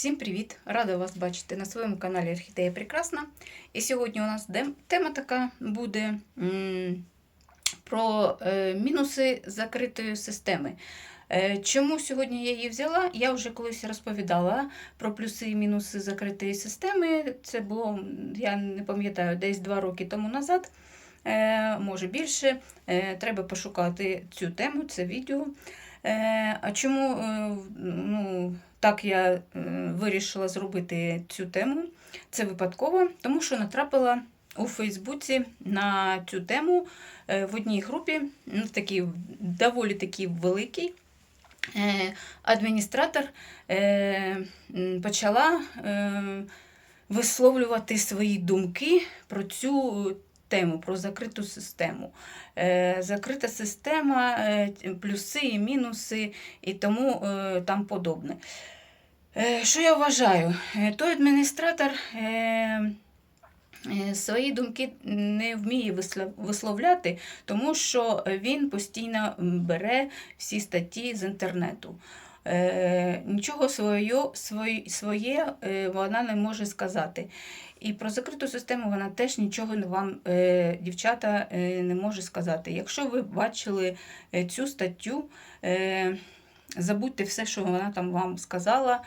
Всім привіт! Рада вас бачити на своєму каналі Орхідея Прекрасна. І сьогодні у нас тема така буде про е, мінуси закритої системи. Е, Чому сьогодні я її взяла? Я вже колись розповідала про плюси і мінуси закритої системи. Це було, я не пам'ятаю, десь два роки тому назад, е, може більше. Треба пошукати цю тему, це відео. А чому ну, так я е, вирішила зробити цю тему? Це випадково, тому що натрапила у Фейсбуці на цю тему е, в одній групі, ну, такий, доволі такий великий. Е, Адміністратор почала висловлювати свої думки про цю тему, про закриту систему. Е, Закрита система, е, плюси і мінуси і тому е, там подобне. Що я вважаю? Той адміністратор свої думки не вміє висловляти, тому що він постійно бере всі статті з інтернету. Е, Нічого своє, своє, е, вона не може сказати. І про закриту систему вона теж нічого вам, е, дівчата, не може сказати. Якщо ви бачили цю статтю, забудьте все, що вона там вам сказала,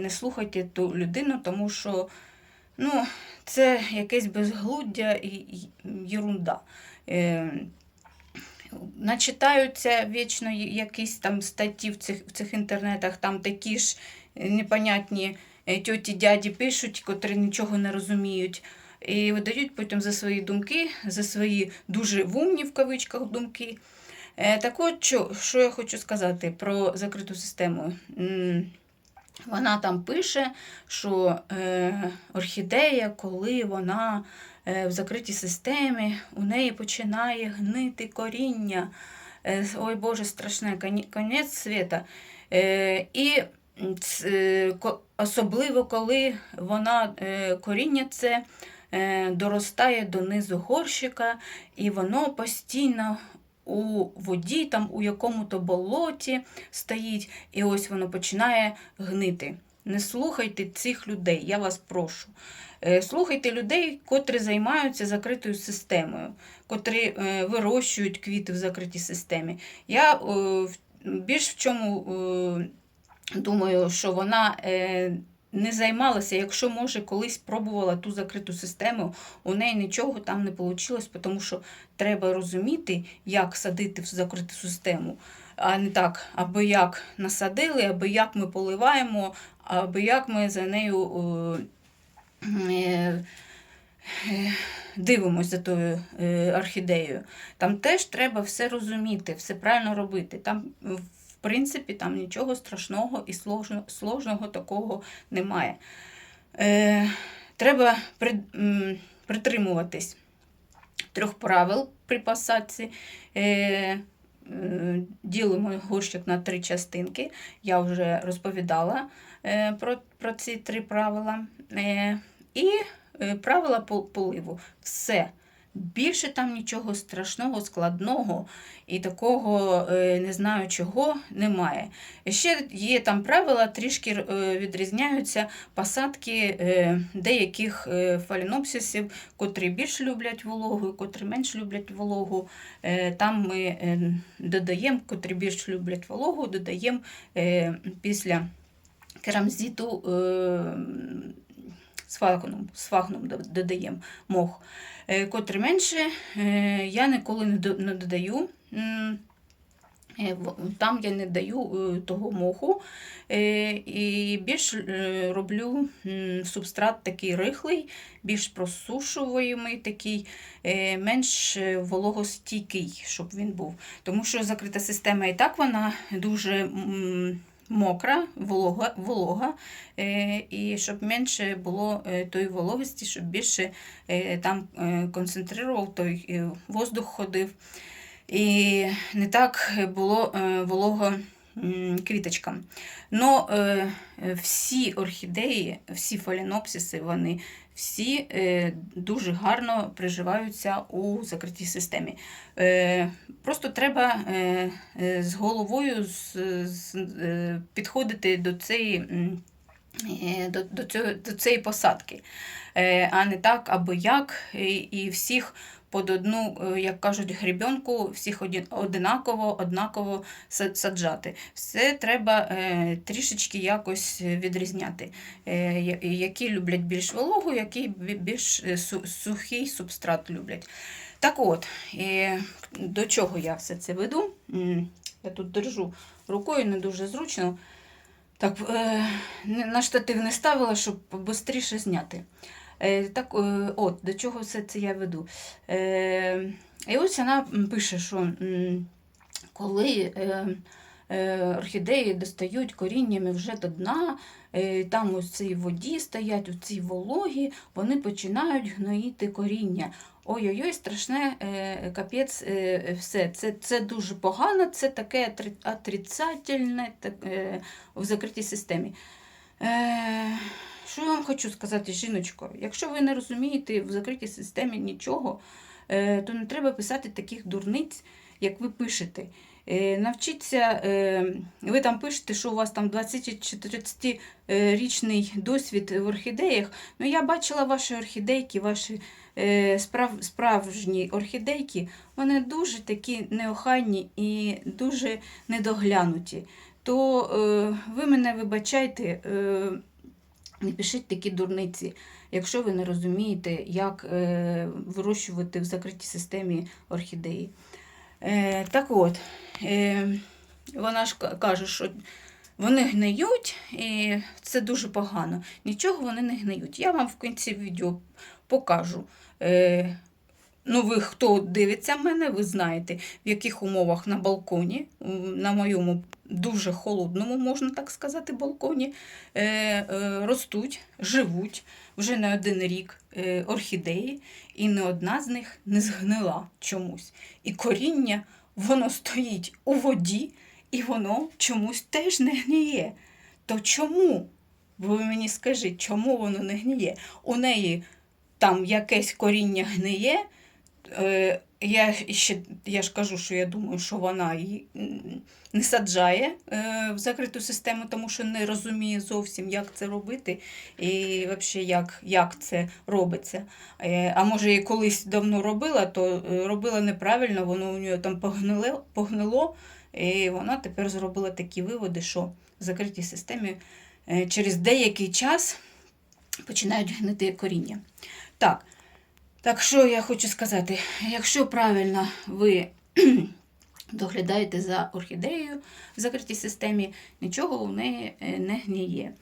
не слухайте ту людину, тому що ну, це якесь безглуздя і і єрунда. Начитаються вічно якісь там статті в цих, в цих інтернетах, там такі ж е, непонятні е, тьоті дяді пишуть, котрі нічого не розуміють. І видають потім за свої думки, за свої дуже вумні в кавичках думки. Е, Так от, що, що я хочу сказати про закриту систему. Вона там пише, що орхідея, коли вона в закритій системі, у неї починає гнити коріння. Е, ой Боже, страшне, конець світа. Е, і е, особливо, коли вона е, коріння це е, доростає до низу горщика, і воно постійно у воді, там у якому-то болоті стоїть, і ось воно починає гнити. Не слухайте цих людей, я вас прошу. Е, Слухайте людей, котрі займаються закритою системою, котрі е, вирощують квіти в закритій системі. Я е, більш в чому думаю, що вона не займалася, якщо може колись пробувала ту закриту систему, у неї нічого там не вийшло, тому що треба розуміти, як садити в закриту систему. А не так, аби як насадили, аби як ми поливаємо, аби як ми за нею дивимося за тою е, орхідеєю. Там теж треба все розуміти, все правильно робити. Там, в принципі, там нічого страшного і сложно- сложного такого немає. Е, треба при, притримуватись трьох правил при посадці. Е, е, Ділимо горщик на три частинки. Я вже розповідала е, про, про ці три правила. І е, правила поливу. Все. Більше там нічого страшного, складного і такого е, не знаю чого немає. Ще є там правила, трішки е, відрізняються посадки деяких фалінопсисів, котрі більш люблять вологу, котрі менш люблять вологу. Там ми додаємо, котрі більш люблять вологу, додаємо після керамзиту з фагном, додаємо мох. Е, Котрі менше, е, я ніколи не додаю. Е, Там я не даю того моху. І більш роблю субстрат такий рихлий, більш просушуваємий, такий, менш вологостійкий, щоб він був. Тому що закрита система і так вона дуже мокра, волога, волога е, і щоб менше було е, тої вологості, щоб більше е, там концентрував той воздух ходив. І не так було волого квіточкам. Но всі орхідеї, всі фалінопсиси, вони всі е, дуже гарно приживаються у закритій системі. Е, просто треба е, з головою підходити до цієї. до, до, цього, до цієї посадки, а не так або як, і всіх під одну, е, як кажуть, грібенку, всіх одинаково, однаково саджати. Все треба е, трішечки якось відрізняти. Е, які люблять більш вологу, які більш сухий субстрат люблять. Так от, до чого я все це веду? Я тут держу рукою, не дуже зручно. Так, на штатив не ставила, щоб швидше зняти. Е, так, е, от, до чого все це я веду. Е, і ось вона пише, що коли орхідеї достають коріннями вже до дна, там у цій воді стоять, у цій вологі, вони починають гноїти коріння. Ой-ой-ой, страшне капець, все. Це, це дуже погано, це таке отрицательне так, в закритій системі. Що я вам хочу сказати, жіночко? Якщо ви не розумієте в закритій системі нічого, е, то не треба писати таких дурниць, як ви пишете. Е, Навчіться, е, ви там пишете, що у вас там 20 чи 30 е, річний досвід в орхідеях. Ну, я бачила ваші орхідейки, ваші справ, справжні орхідейки, вони дуже такі неохайні і дуже недоглянуті. То ви мене вибачайте, не пишіть такі дурниці, якщо ви не розумієте, як е, вирощувати в закритій системі орхідеї. Е, так от, е, вона ж каже, що вони гниють, і це дуже погано. Нічого вони не гниють. Я вам в кінці відео покажу. Е, ну, ви хто дивиться мене, ви знаєте, в яких умовах на балконі, на моєму дуже холодному, можна так сказати, балконі, е, е, ростуть, живуть вже не один рік е, орхідеї, і не одна з них не згнила чомусь. І коріння, воно стоїть у воді, і воно чомусь теж не гніє. То чому? Ви мені скажіть, чому воно не гніє? У неї там якесь коріння гниє. Е, я, ще, я ж кажу, що я думаю, що вона її не саджає е, в закриту систему, тому що не розуміє зовсім, як це робити і взагалі, як, як це робиться. Е, а може, і колись давно робила, то робила неправильно, воно у нього там погнило, погнило і вона тепер зробила такі виводи, що в закритій системі через деякий час починають гнити коріння. Так, так що я хочу сказати, якщо правильно ви доглядаєте за орхідеєю в закритій системі, нічого в неї е, не гніє.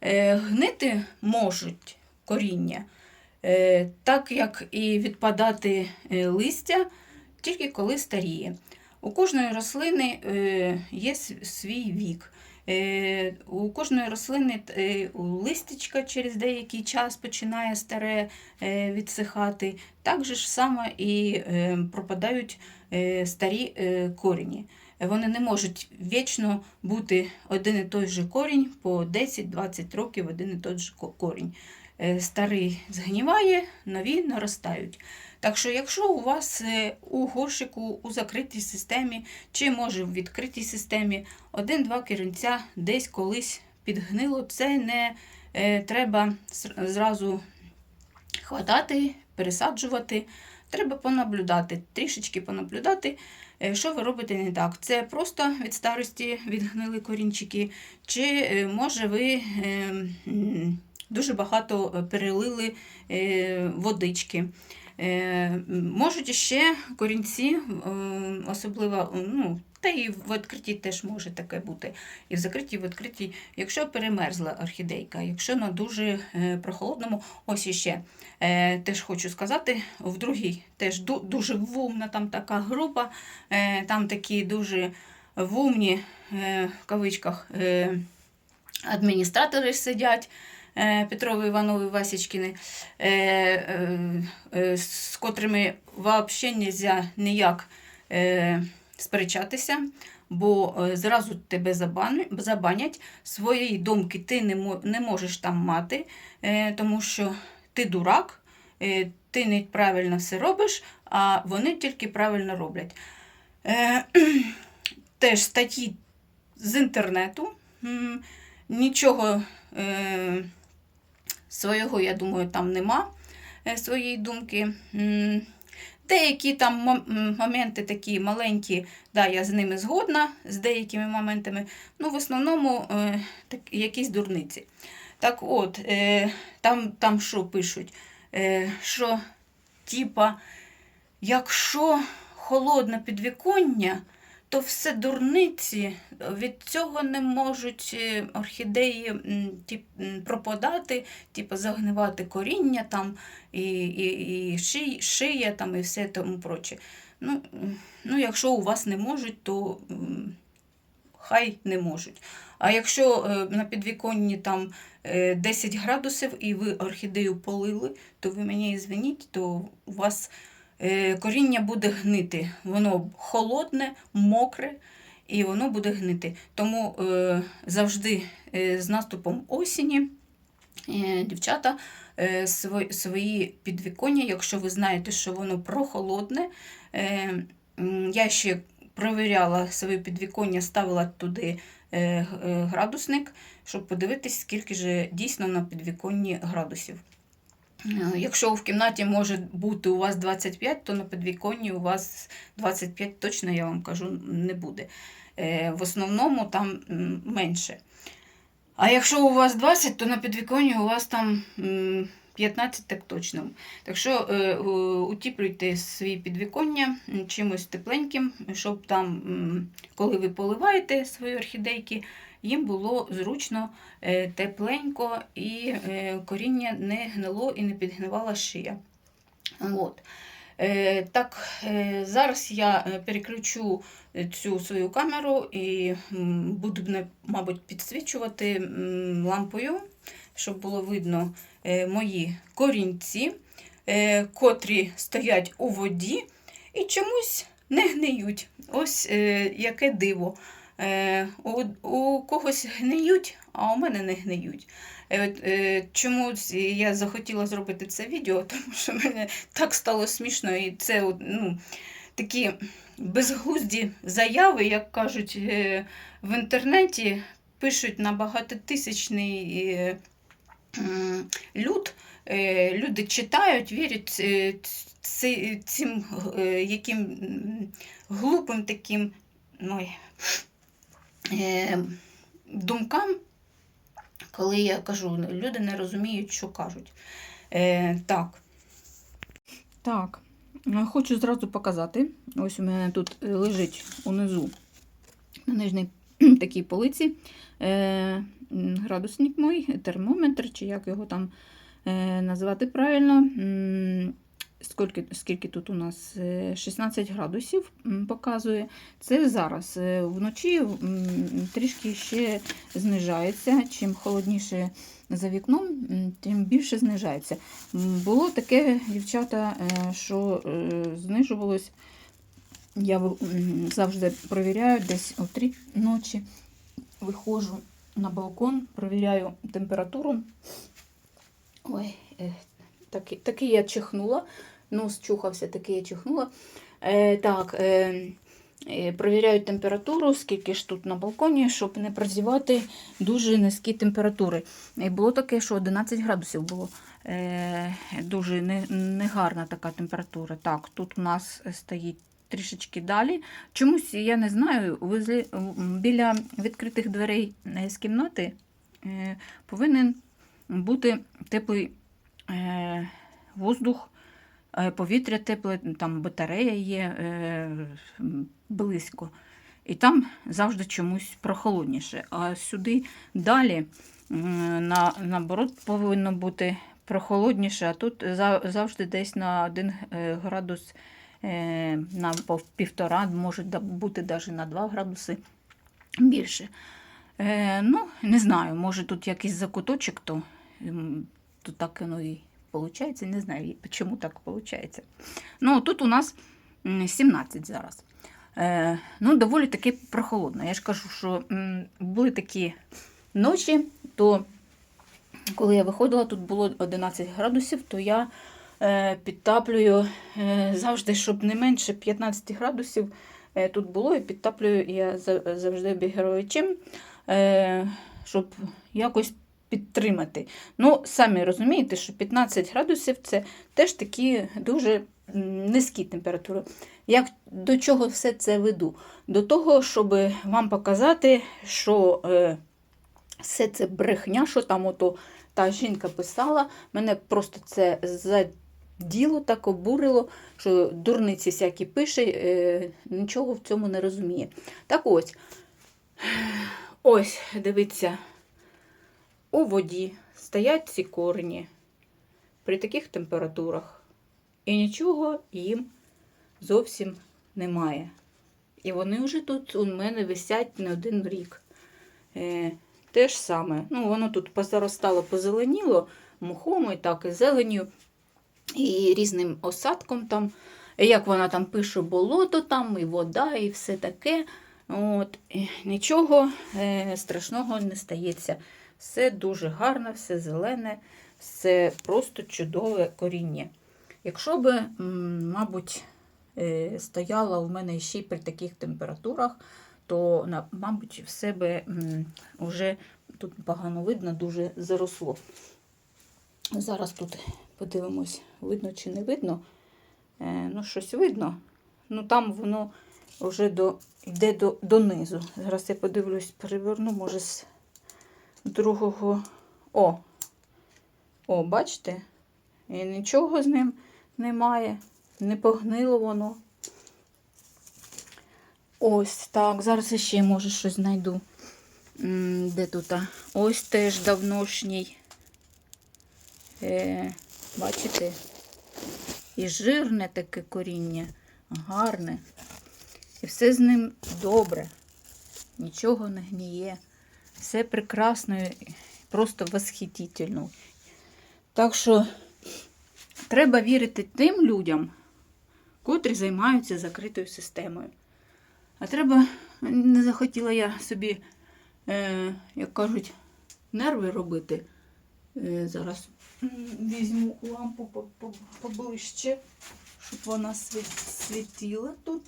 Е, Гнити можуть коріння, е, так як і відпадати листя, тільки коли старіє. У кожної рослини є свій вік. Е, У кожної рослини листечка через деякий час починає старе е, відсихати. Так же ж саме і е, пропадають е, старі коріні. Вони не можуть вічно бути один і той же корінь по 10-20 років один і той же корінь. Е, Старий згніває, нові наростають. Так що, якщо у вас е, у горшику у закритій системі, чи може в відкритій системі один-два керенця десь колись підгнило, це не е, треба зразу хватати, пересаджувати. Треба понаблюдати, трішечки понаблюдати, що ви робите не так. Це просто від старості відгнили корінчики, чи може ви е, м, дуже багато е, перелили е, водички. Е, Можуть ще корінці, особливо, ну, та і в відкритій теж може таке бути. І в закритій, в відкритій, якщо перемерзла орхідейка, якщо на дуже прохолодному, ось іще. Теж хочу сказати, в другій теж дуже вумна там така група, там такі дуже вумні, в кавичках, адміністратори сидять. Е, Петрови, Іванови, Васічкіни, е, е, з котрими взагалі не можна ніяк сперечатися, бо зразу тебе забанять, своєї думки ти не, можеш там мати, тому що ти дурак, ти неправильно все робиш, а вони тільки правильно роблять. Теж статті з інтернету. Нічого свого, я думаю, там нема е, своєї думки. Деякі там моменти такі маленькі, да, я з ними згодна, з деякими моментами, ну, в основному е, так, якісь дурниці. Так от, е, там, там що пишуть? Що, типа, якщо холодне підвіконня, то все дурниці, від цього не можуть е, орхідеї м, пропадати, типу загнивати коріння там, і, і, і ши, шия там, і все тому проче. Ну, ну, якщо у вас не можуть, то хай не можуть. А якщо е, на підвіконні там е, 10 градусів і ви орхідею полили, то ви мені звініть, то у вас е, коріння буде гнити. Воно холодне, мокре, і воно буде гнити. Тому е, завжди е, з наступом осені е, дівчата е, свої підвіконня, якщо ви знаєте, що воно прохолодне, е, я ще провіряла своє підвіконня, ставила туди е, е, градусник, щоб подивитись, скільки ж дійсно на підвіконні градусів. Е, Якщо в кімнаті може бути у вас 25, то на підвіконні у вас 25 точно, я вам кажу, не буде. Е, В основному там менше. А якщо у вас 20, то на підвіконні у вас там 15 так точно. Так що е, утіплюйте свої підвіконня чимось тепленьким, щоб там, коли ви поливаєте свої орхідейки, їм було зручно, е, тепленько і е, коріння не гнило і не підгнивала шия. От. Е, так, зараз я переключу цю свою камеру і буду, мабуть, підсвічувати лампою, щоб було видно мої корінці, котрі стоять у воді і чомусь не гниють. Ось яке диво. Е, у, когось гниють, а у мене не гниють. Е, е, Чому я захотіла зробити це відео, тому що мені так стало смішно, і це ну, такі безглузді заяви, як кажуть в інтернеті, пишуть на багатотисячний люд. Люди читають, вірять цим яким глупим таким ой, думкам, коли я кажу, люди не розуміють, що кажуть. Е, так. Так, е, хочу зразу показати. Ось у мене тут е, лежить унизу на нижній такій полиці е, градусник мій, термометр, чи як його там е, називати правильно. Скільки, скільки тут у нас? Е, 16 градусів показує. Це зараз. Е, Вночі трішки ще знижається. Чим холодніше за вікном, тим більше знижається. Було таке, дівчата, е, що е, знижувалось. Я завжди провіряю десь о 3 ночі. Виходжу на балкон, провіряю температуру. Ой, е, таки, я чихнула. Нос чухався, таки я чихнула. Е, так, е, е, провіряю температуру, скільки ж тут на балконі, щоб не прозівати дуже низькі температури. І було таке, що 11 градусів було. Е, дуже не- негарна така температура. Так, тут у нас стоїть трішечки далі. Чомусь, я не знаю, возле- біля відкритих дверей з кімнати е, повинен бути теплий воздух, е, повітря тепле, там батарея є е, близько. І там завжди чомусь прохолодніше. А сюди далі, на, наоборот, повинно бути прохолодніше, а тут завжди десь на 1 градус, е, на півтора, може бути навіть на 2 градуси більше. Е, ну, не знаю, може тут якийсь закуточок, то, то так воно і виходить. Не знаю, чому так виходить. Ну, тут у нас 17 зараз. Е, ну, доволі таки прохолодно. Я ж кажу, що м, були такі ночі, то коли я виходила, тут було 11 градусів, то я е, підтаплюю е, завжди, щоб не менше 15 градусів е, тут було, і підтаплюю я завжди обігрівачем, е, щоб якось підтримати. Ну, самі розумієте, що 15 градусів це теж такі дуже низькі температури. Як до чого все це веду? До того, щоб вам показати, що е, все це брехня, що там ото та жінка писала, мене просто це заділо, так обурило, що дурниці всякі пише, е, нічого в цьому не розуміє. Так ось, ось, дивіться, у воді стоять ці корені при таких температурах, і нічого їм зовсім немає. І вони вже тут у мене висять не один рік. Е, те ж саме. Ну, воно тут позаростало, позеленіло мухом і так, і зеленю, і різним осадком там. Як вона там пише, болото там, і вода, і все таке. От, нічого е, страшного не стається. Все дуже гарно, все зелене, все просто чудове коріння. Якщо м, мабуть, е, стояла у мене ще й при таких температурах, то, мабуть, все би м, уже тут погано видно, дуже заросло. Зараз тут подивимось, видно чи не видно. Е, ну, щось видно. Ну там воно вже до, йде до, донизу. Зараз я подивлюсь, переверну, може, другого. О! О, бачите? І нічого з ним немає. Не погнило воно. Ось так. Зараз ще може щось знайду. Де тут? Ось теж давношній. Е, бачите? І жирне таке коріння, гарне. І все з ним добре. Нічого не гніє. Все прекрасно, просто восхитительно. Так що треба вірити тим людям, котрі займаються закритою системою. А треба, не захотіла я собі, е, як кажуть, нерви робити. Е, зараз візьму лампу по- по- поближче, щоб вона світ- світила тут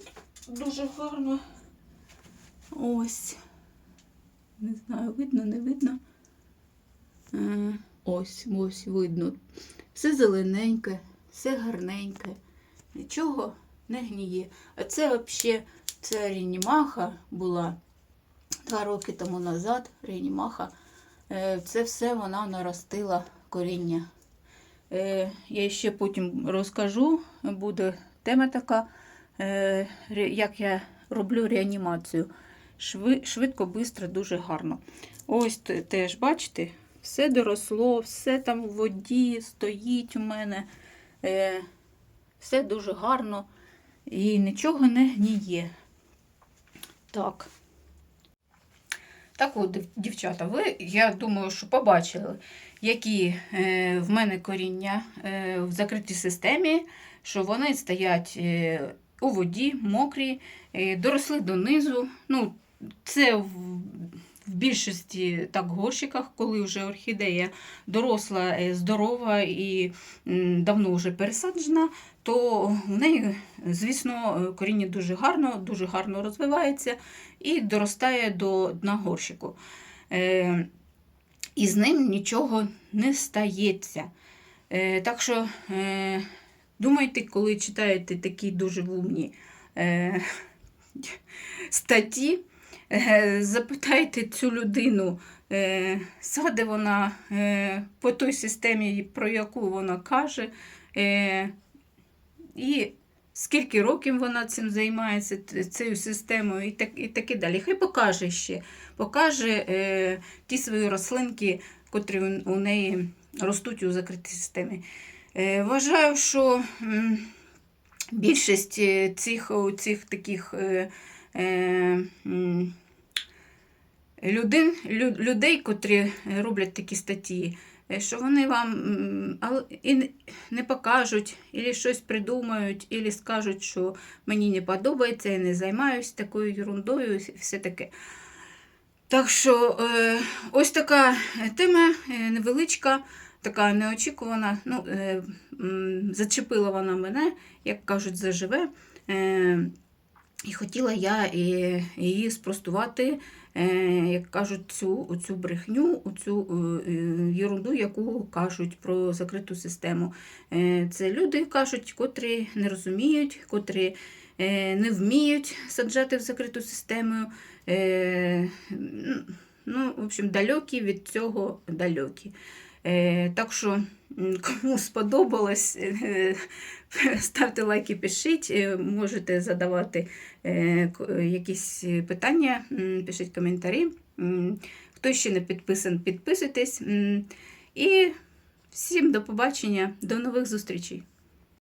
дуже гарно. Ось. Не знаю, видно, не видно. Е, ось, ось видно. Все зелененьке, все гарненьке. Нічого не гніє. А це взагалі це Рінімаха була два роки тому назад. Рінімаха. Е, Це все вона наростила коріння. Е, Я ще потім розкажу, буде тема така, як я роблю реанімацію. Шви, швидко, швидко, дуже гарно. Ось теж, бачите, все доросло, все там в воді стоїть у мене. Е, Все дуже гарно і нічого не гніє. Так. Так от, дівчата, ви, я думаю, що побачили, які е, в мене коріння е, в закритій системі, що вони стоять е, у воді, мокрі, е, доросли донизу. Ну, це в, більшості так горщиках, коли вже орхідея доросла, е, здорова і давно вже пересаджена, то в неї, звісно, коріння дуже гарно, дуже гарно розвивається і доростає до дна горщику. Е, і з ним нічого не стається. Е, так що думайте, коли читаєте такі дуже вумні статті, запитайте цю людину, е, саде вона е, по той системі, про яку вона каже. Е, і скільки років вона цим займається, цією системою, і так, і таке далі. Хай покаже ще, покаже е, ті свої рослинки, котрі у, неї ростуть у закритій системі. Е, вважаю, що більшість е, цих, цих таких е, е, людей, людей, котрі роблять такі статті, е, що вони вам і не- покажуть, або щось придумають, або скажуть, що мені не подобається, я не займаюся такою ерундою і все таке. Так що е, ось така тема е, невеличка, така неочікувана. Ну, е, зачепила вона мене, як кажуть, заживе. Е, і хотіла я її спростувати е, як кажуть, цю, цю брехню, цю єрунду, яку кажуть про закриту систему. Е, Це люди кажуть, котрі не розуміють, котрі е, не вміють саджати в закриту систему. Е, Ну, в общем, далекі від цього далекі. Е, так що, кому сподобалось, е, ставте лайки, пишіть, е, можете задавати якісь питання, пишіть коментарі. Хто ще не підписан, підписуйтесь. І всім до побачення, до нових зустрічей.